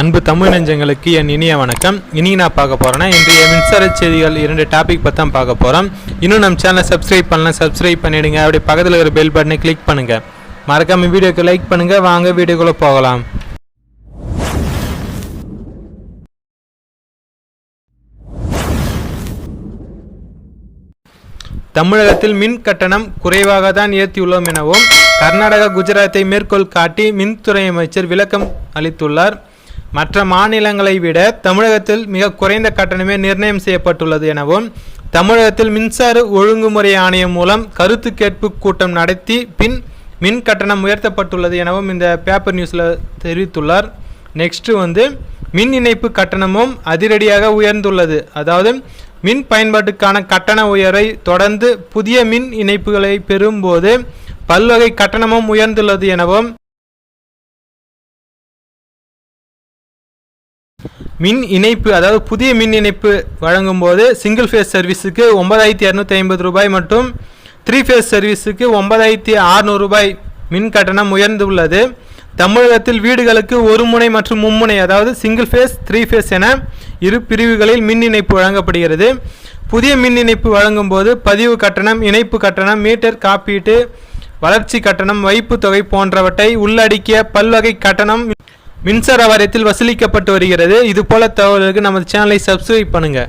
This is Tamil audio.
அன்பு தமிழ் நெஞ்சங்களுக்கு என் இனிய வணக்கம். இனி நான் பார்க்க போகிறேன்னா இன்றைய மின்சார செய்திகள் இரண்டு டாபிக் பற்றி தான் பார்க்க போகிறோம் இன்னும் நம்ம சேனலை சப்ஸ்கிரைப் பண்ணலாம் சப்ஸ்கிரைப் பண்ணிவிடுங்க அப்படி பக்கத்தில் இருக்கிற பெல் பட்டனை கிளிக் பண்ணுங்கள் மறக்காம வீடியோக்கு லைக் பண்ணுங்கள் வாங்க வீடியோக்குள்ளே போகலாம். தமிழகத்தில் மின் கட்டணம் குறைவாக தான் ஏற்றியுள்ளோம் எனவும் கர்நாடகா குஜராத்தை மேற்கோள் காட்டி மின்துறை அமைச்சர் விளக்கம் அளித்துள்ளார். மற்ற மாநிலங்களை விட தமிழகத்தில் மிக குறைந்த கட்டணமே நிர்ணயம் செய்யப்பட்டுள்ளது எனவும் தமிழகத்தில் மின்சார ஒழுங்குமுறை ஆணையம் மூலம் கருத்து கேட்பு கூட்டம் நடத்தி பின் மின் கட்டணம் உயர்த்தப்பட்டுள்ளது எனவும் இந்த பேப்பர் நியூஸில் தெரிவித்துள்ளார். நெக்ஸ்ட்டு வந்து மின் இணைப்பு கட்டணமும் அதிரடியாக உயர்ந்துள்ளது. அதாவது மின் பயன்பாட்டுக்கான கட்டண உயர்வை தொடர்ந்து புதிய மின் இணைப்புகளை பெறும்போது பல்வகை கட்டணமும் உயர்ந்துள்ளது எனவும் மின் இணைப்பு அதாவது புதிய மின் இணைப்பு வழங்கும் போது சிங்கிள் ஃபேஸ் சர்வீஸுக்கு ஒன்பதாயிரத்தி இரநூத்தி ஐம்பது ரூபாய் மற்றும் த்ரீ ஃபேஸ் சர்வீஸுக்கு ஒன்பதாயிரத்தி அறநூறு ரூபாய் மின் கட்டணம் உயர்ந்துள்ளது. தமிழகத்தில் வீடுகளுக்கு ஒரு முனை மற்றும் மும்முனை அதாவது சிங்கிள் ஃபேஸ் த்ரீ ஃபேஸ் என இரு பிரிவுகளில் மின் இணைப்பு வழங்கப்படுகிறது. புதிய மின் இணைப்பு வழங்கும் போது பதிவு கட்டணம் இணைப்பு கட்டணம் மீட்டர் காப்பீட்டு வளர்ச்சி கட்டணம் வைப்பு தொகை போன்றவற்றை உள்ளடக்கிய பல்வகை கட்டணம் மின்சார வாரியத்தில் வசூலிக்கப்பட்டு வருகிறது. இது போல தகவல்களுக்கு நமது சேனலை சப்ஸ்கிரைப் பண்ணுங்க.